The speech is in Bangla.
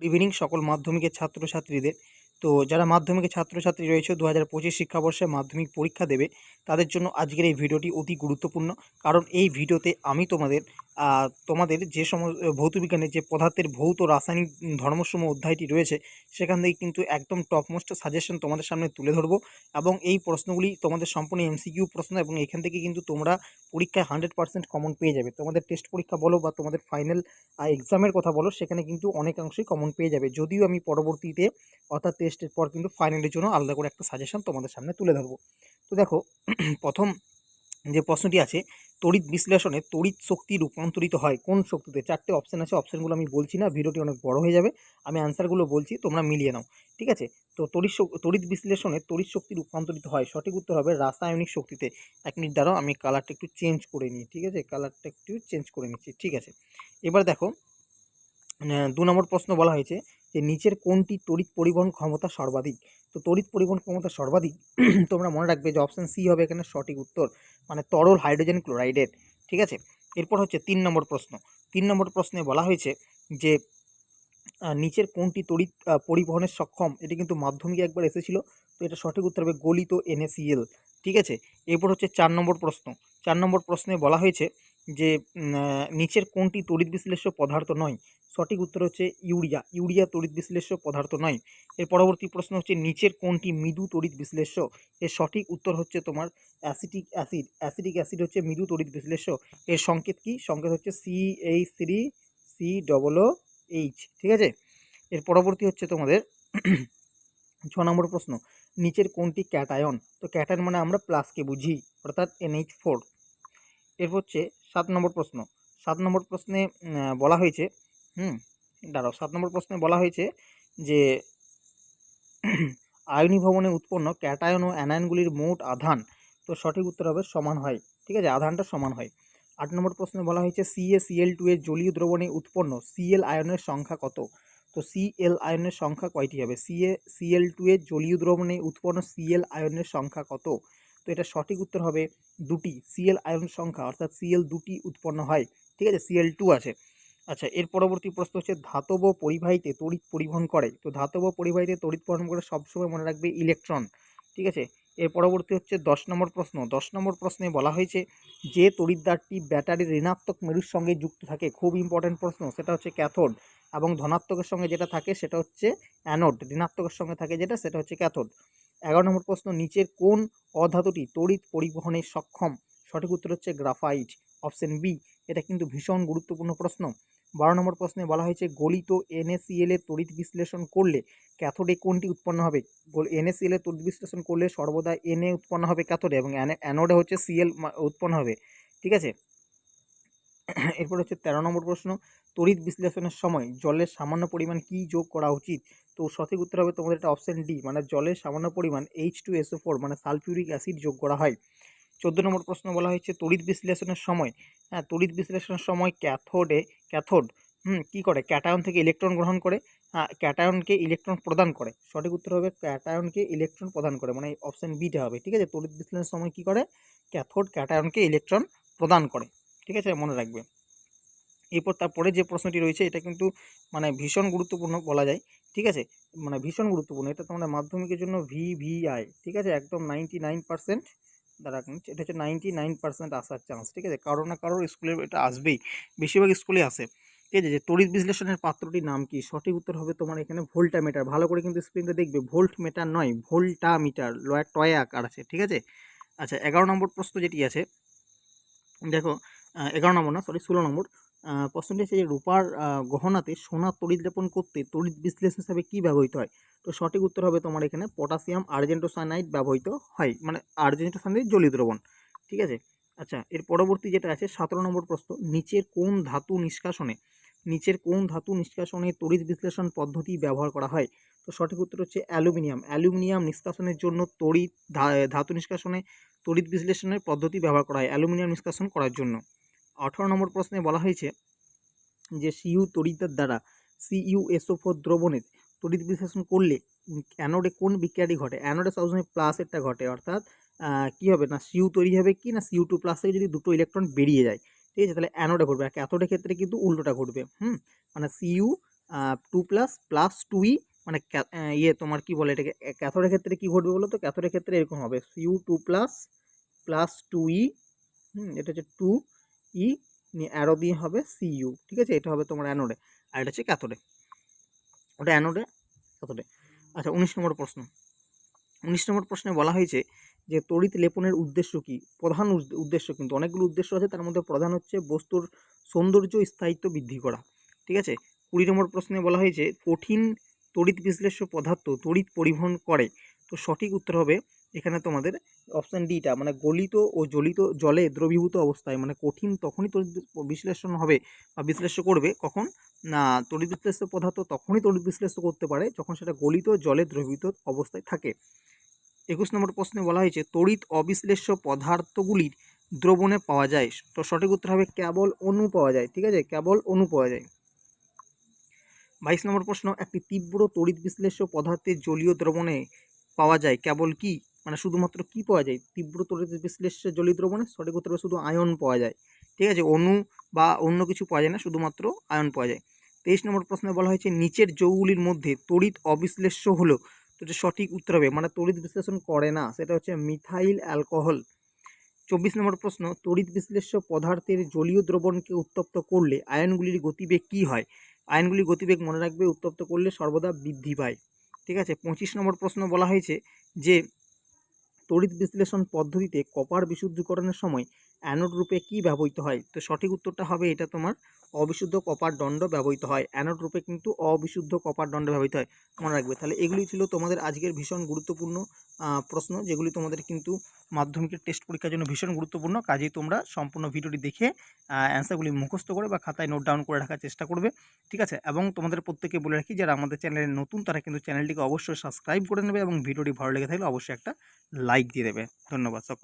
গুড ইভিনিং সকল মাধ্যমিকের ছাত্রছাত্রীদের। তো যারা মাধ্যমিকের ছাত্রছাত্রী রয়েছে দু হাজার পঁচিশ শিক্ষাবর্ষে মাধ্যমিক পরীক্ষা দেবে, তাদের জন্য আজকের এই ভিডিওটি অতি গুরুত্বপূর্ণ। কারণ এই ভিডিওতে আমি তোমাদের তোমাদের যে সম ভৌতবিজ্ঞানের যে পদার্থের ভৌত রাসায়নিক উম, ধর্মসমূহ অধ্যায়টি রয়েছে সেখান থেকে কিন্তু একদম টপমোস্ট সাজেশন তোমাদের সামনে তুলে ধরবো এবং এই প্রশ্নগুলি তোমাদের সম্পূর্ণ এমসিকিউ প্রশ্ন এবং এখান থেকে কিন্তু তোমরা পরীক্ষায় হান্ড্রেড পার্সেন্ট কমন পেয়ে যাবে। তোমাদের টেস্ট পরীক্ষা বলো বা তোমাদের ফাইনাল এক্সামের কথা বলো সেখানে কিন্তু অনেকাংশেই কমন পেয়ে যাবে। যদিও আমি পরবর্তীতে অর্থাৎ টেস্টের পর কিন্তু ফাইনালের জন্য আলাদা করে একটা সাজেশন তোমাদের সামনে তুলে ধরবো। তো দেখো প্রথম যে প্রশ্নটি আছে, তড়িৎ বিশ্লেষণে তড়িৎ শক্তি রূপান্তরিত হয়, কোন শক্তিতে? চারটে অপশান আছে অপশানগুলো আমি বলছি না, ভিডিওটি অনেক বড় হয়ে যাবে, আমি অ্যান্সারগুলো বলছি, তোমরা মিলিয়ে নাও, ঠিক আছে? তো তড়িৎ তড়িৎ বিশ্লেষণে তড়িৎ শক্তি রূপান্তরিত হয়, সঠিক উত্তর হবে রাসায়নিক শক্তিতে, এক মিনিট দ্বারাও আমি কালারটা একটু চেঞ্জ করে নিই, ঠিক আছে? কালারটা একটু চেঞ্জ করে নিচ্ছি, ঠিক আছে? এবার দেখো দু নম্বর প্রশ্ন বলা হয়েছে যে, নিচের কোনটি তড়িৎ পরিবহন ক্ষমতা সর্বাধিক? তো তড়িৎ পরিবহন ক্ষমতা সর্বাধিক, তোমরা মনে রাখবে যে অপশান সি হবে এখানে সঠিক উত্তর মানে তরল হাইড্রোজেন ক্লোরাইডের ঠিক আছে? এরপর হচ্ছে তিন নম্বর প্রশ্ন, তিন নম্বর প্রশ্নে বলা হয়েছে যে নিচের কোনটি তড়িৎ পরিবহনের সক্ষম? এটি কিন্তু মাধ্যমিকে একবার এসেছিল, তো এটা সঠিক উত্তর হবে গলিত এনএসিএল ঠিক আছে? এরপর হচ্ছে চার নম্বর প্রশ্ন, চার নম্বর প্রশ্নে বলা হয়েছে যে নিচের কোনটি তড়িৎ বিশ্লেষ্য পদার্থ নয়? সঠিক উত্তর হচ্ছে ইউরিয়া। ইউরিয়া তড়িৎ বিশ্লেষ্য পদার্থ নয়। এর পরবর্তী প্রশ্ন হচ্ছে, নিচের কোনটি মৃদু তড়িৎ বিশ্লেষ্য? এর সঠিক উত্তর হচ্ছে তোমার অ্যাসিটিক অ্যাসিড। অ্যাসিটিক অ্যাসিড হচ্ছে মৃদু তড়িৎ বিশ্লেষ্য। এর সংকেত কি? সংকেত হচ্ছে C H three, C double O H, ঠিক আছে? এর পরবর্তী হচ্ছে তোমাদের ছ নম্বর প্রশ্ন। নিচের কোনটি ক্যাটায়ন? তো ক্যাটায়ন মানে আমরা প্লাসকে বুঝি, অর্থাৎ এনএইচ ফোর। এরপর হচ্ছে সাত নম্বর প্রশ্ন। সাত নম্বর প্রশ্নে বলা হয়েছে, হুম, দাঁড়াও, সাত নম্বর প্রশ্নে বলা হয়েছে যে, আয়নি ভবনে উৎপন্ন ক্যাটায়ন ও অ্যানায়নগুলির মোট আধান, তো সঠিক উত্তর হবে সমান হয়, ঠিক আছে, আধানটা সমান হয়। আট নম্বর প্রশ্নে বলা হয়েছে সিএ, সিএল টু এর জলীয় দ্রবণে উৎপন্ন সিএল আয়নের সংখ্যা কত? তো সিএল আয়নের সংখ্যা কয়টি হবে? সিএ, সিএল টু এর জলীয় দ্রবণে উৎপন্ন সিএল আয়নের সংখ্যা কত? এটা সঠিক উত্তর হবে দুটি সিএল আয়ন সংখ্যা, অর্থাৎ সিএল দুটি উৎপন্ন হয়। ঠিক আছে? সিএল টু আছে। আচ্ছা এর পরবর্তী প্রশ্ন হচ্ছে, ধাতব পরিবাহীতে তড়িৎ পরিবহন করে। তো ধাতব পরিবাহীতে তড়িৎ পরিবহন করে সবসময় মনে রাখবে ইলেকট্রন। ঠিক আছে? এর পরবর্তী হচ্ছে দশ নম্বর প্রশ্ন। দশ নম্বর প্রশ্নে বলা হয়েছে, যে তড়িৎদ্বারটি ব্যাটারির ঋণাত্মক মেরুর সঙ্গে যুক্ত থাকে, খুব ইম্পর্ট্যান্ট প্রশ্ন। সেটা হচ্ছে ক্যাথোড এবং ধনাত্মকের সঙ্গে যেটা থাকে সেটা হচ্ছে অ্যানোড ঋণাত্মকের সঙ্গে থাকে যেটা, সেটা হচ্ছে ক্যাথোড এগারো নম্বর প্রশ্ন, নিচের কোন অধাতুটি তড়িৎ পরিবহনে সক্ষম? সঠিক উত্তর হচ্ছে গ্রাফাইট অপশন বি এটা কিন্তু ভীষণ গুরুত্বপূর্ণ প্রশ্ন। বারো নম্বর প্রশ্নে বলা হয়েছে, গলিত এনএসিএল এর তড়িৎ বিশ্লেষণ করলে ক্যাথোডে কোনটি উৎপন্ন হবে? এনএসিএল এর তড়িৎ বিশ্লেষণ করলে সর্বদা এনএ উৎপন্ন হবে ক্যাথোডে এবং অ্যানোডে হচ্ছে সিএল উৎপন্ন হবে। ঠিক আছে? এরপর হচ্ছে তেরো নম্বর প্রশ্ন, তড়িৎ বিশ্লেষণের সময় জলের সামান্য পরিমাণ কি যোগ করা উচিত? তো সঠিক উত্তর হবে তোমাদের এটা অপশান ডি মানে জলের সামান্য পরিমাণ এইচ টু এসও ফোর মানে সালফিউরিক অ্যাসিড যোগ করা হয়। চোদ্দ নম্বর প্রশ্ন বলা হয়েছে, তড়িৎ বিশ্লেষণের সময়। হ্যাঁ তড়িৎ বিশ্লেষণের সময় ক্যাথোডে, ক্যাথোড, হুম, কী করে? ক্যাটায়ন থেকে ইলেকট্রন গ্রহণ করে হ্যাঁ ক্যাটায়নকে ইলেকট্রন প্রদান করে। সঠিক উত্তর হবে ক্যাটায়নকে ইলেকট্রন প্রদান করে মানে অপশন বিটা হবে, ঠিক আছে? তড়িৎ বিশ্লেষণের সময় কী করে? ক্যাথোড ক্যাটায়নকে ইলেকট্রন প্রদান করে, ঠিক আছে? মনে রাখবে। এরপর তারপরে যে প্রশ্নটি রয়েছে, এটা কিন্তু মানে ভীষণ গুরুত্বপূর্ণ বলা যায়, ঠিক আছে? মানে ভীষণ গুরুত্বপূর্ণ, এটা তোমাদের মাধ্যমিকের জন্য ভিভিআই ঠিক আছে? একদম নাইনটি নাইন পার্সেন্ট এক এটা হচ্ছে নাইনটি নাইন পার্সেন্ট আসার চান্স ঠিক আছে? কারও না কারোর স্কুলে এটা আসবেই, বেশিরভাগ স্কুলে আসে, ঠিক আছে? যে তড়িৎ বিশ্লেষণের পাত্রটির নাম কি? সঠিক উত্তর হবে তোমার এখানে ভোল্টা মিটার, ভালো করে কিন্তু স্ক্রিনটা দেখবে, ভোল্ট মিটার নয়, ভোল্টা মিটার লয়া টয় আকার আছে, ঠিক আছে? আচ্ছা এগারো নম্বর প্রশ্ন যেটি আছে, দেখো এগারো নম্বর না সরি ষোলো নম্বর প্রশ্নটি হচ্ছে যে রূপার গহনাতে সোনা তড়িৎ লেপন করতে তড়িৎ বিশ্লেষণ হিসাবে কী ব্যবহৃত হয়? তো সঠিক উত্তর হবে তোমার এখানে পটাশিয়াম আর্জেন্টোসাইনাইড ব্যবহৃত হয়। মানে আর্জেন্টোসাইনাইড জলীয় দ্রবণ। ঠিক আছে? আচ্ছা এর পরবর্তী যেটা আছে, সতেরো নম্বর প্রশ্ন, নিচের কোন ধাতু নিষ্কাশনে, নিচের কোন ধাতু নিষ্কাশনে তড়িৎ বিশ্লেষণ পদ্ধতি ব্যবহার করা হয়? তো সঠিক উত্তর হচ্ছে অ্যালুমিনিয়াম। অ্যালুমিনিয়াম নিষ্কাশনের জন্য তড়িৎ ধাতু নিষ্কাশনে তড়িৎ বিশ্লেষণের পদ্ধতি ব্যবহার করা হয়, অ্যালুমিনিয়াম নিষ্কাশন করার জন্য। আঠারো নম্বর প্রশ্নে বলা হয়েছে যে সিইউ তড়িতের দ্বারা সিইউ এসও ফোর দ্রবণের তড়িৎ বিশ্লেষণ করলে অ্যানোডে কোন বিক্রিয়াটি ঘটে? অ্যানোডে সবসময় প্লাসেরটা ঘটে, অর্থাৎ কি হবে না? সিইউ তৈরি হবে কি না? সিইউ টু প্লাস থেকে যদি দুটো ইলেকট্রন বেরিয়ে যায়, ঠিক আছে? তাহলে অ্যানোডে ঘটবে। আর ক্যাথোডের ক্ষেত্রে কিন্তু উল্টোটা ঘটবে, হুম? মানে CU two plus plus two E মানে ইয়ে তোমার কি বলে এটাকে? ক্যাথোডের ক্ষেত্রে কি ঘটবে বলো তো ক্যাথোডের ক্ষেত্রে এরকম হবে। U two plus plus two E হুম? এটা হচ্ছে টু ই অ্যারো দিয়ে হবে সি ইউ ঠিক আছে? এটা হবে তোমার অ্যানোডে, আর এটা হচ্ছে ক্যাথোডে। ওটা অ্যানোডে, ক্যাথোডে। আচ্ছা উনিশ নম্বর প্রশ্ন। উনিশ নম্বর প্রশ্নে বলা হয়েছে যে তড়িৎ লেপনের উদ্দেশ্য কি? প্রধান উদ্দে- উদ্দেশ্য কিন্তু, অনেকগুলো উদ্দেশ্য আছে, তার মধ্যে প্রধান হচ্ছে বস্তুর সৌন্দর্য স্থায়িত্ব বৃদ্ধি করা, ঠিক আছে? কুড়ি নম্বর প্রশ্নে বলা হয়েছে, কঠিন তড়িৎ বিশ্লেষ্য পদার্থ তড়িৎ পরিবহন করে, তো সঠিক উত্তর হবে এখানে তোমাদের অপশান ডিটা মানে গলিত ও জলিত জলে দ্রবীভূত অবস্থায় মানে কঠিন তখনই তড়িৎ বিশ্লেষণ হবে বা বিশ্লেষ্য করবে কখন? না, তড়িৎ বিশ্লেষ্য পদার্থ তখনই তড়িৎ বিশ্লেষ্য করতে পারে যখন সেটা গলিত জলে দ্রবীভূত অবস্থায় থাকে। একুশ নম্বর প্রশ্নে বলা হয়েছে, তড়িৎ অবিশ্লেষ্য পদার্থগুলির দ্রবণে পাওয়া যায়। তো সঠিক উত্তর হবে কেবল অণু পাওয়া যায়, ঠিক আছে? কেবল অণু পাওয়া যায়। বাইশ নম্বর প্রশ্ন, একটি তীব্র তড়িৎ বিশ্লেষ্য পদার্থের জলীয় দ্রবণে পাওয়া যায় কেবল কি? মানে শুধুমাত্র কি পাওয়া যায়? তীব্র তড়িৎ বিশ্লেষ্য জলীয় দ্রবণে সঠিক উত্তর শুধু আয়ন পাওয়া যায়। ঠিক আছে? অণু বা অন্য কিছু পাওয়া যায় না, শুধুমাত্র আয়ন পাওয়া যায়। তেইশ নম্বর প্রশ্নে বলা হয়েছে, নিচের যৌগুলির মধ্যে তড়িৎ অবিশ্লেষ্য হলো, তো সঠিক উত্তর হবে। মানে তড়িৎ বিশ্লেষণ করে না, সেটা হচ্ছে মিথাইল অ্যালকোহল চব্বিশ নম্বর প্রশ্ন, তড়িৎ বিশ্লেষ্য পদার্থের জলীয় দ্রবণকে উত্তপ্ত করলে আয়নগুলির গতিবেগ কী হয়? আয়নগুলির গতিবেগ মনে রাখবে, উত্তপ্ত করলে সর্বদা বৃদ্ধি পায়। ঠিক আছে? পঁচিশ নম্বর প্রশ্ন বলা হয়েছে যে তড়িৎ বিশ্লেষণ পদ্ধতিতে কপার বিশুদ্ধিকরণের সময় অ্যানোড রূপে কী ব্যবহৃত হয়? তো সঠিক উত্তরটা হবে এটা তোমার অবিশুদ্ধ কপার দণ্ড ব্যবহৃত হয়। অ্যানোড রূপে কিন্তু অবিশুদ্ধ কপার দণ্ড ব্যবহৃত হয়। মনে রাখবে। তাহলে এগুলি ছিল তোমাদের আজকের ভীষণ গুরুত্বপূর্ণ প্রশ্ন, যেগুলি তোমাদের কিন্তু মাধ্যমিকের টেস্ট পরীক্ষার জন্য ভীষণ গুরুত্বপূর্ণ। কাজেই তোমরা সম্পূর্ণ ভিডিওটি দেখে অ্যান্সারগুলি মুখস্থ করে বা খাতায় নোট ডাউন করে রাখার চেষ্টা করবে। ঠিক আছে? এবং তোমাদের প্রত্যেকে বলে রাখি, যারা আমাদের চ্যানেলে নতুন, তারা কিন্তু চ্যানেলটিকে অবশ্যই সাবস্ক্রাইব করে নেবে এবং ভিডিওটি ভালো লেগে থাকলে অবশ্যই একটা লাইক দিয়ে দেবে। ধন্যবাদ সকল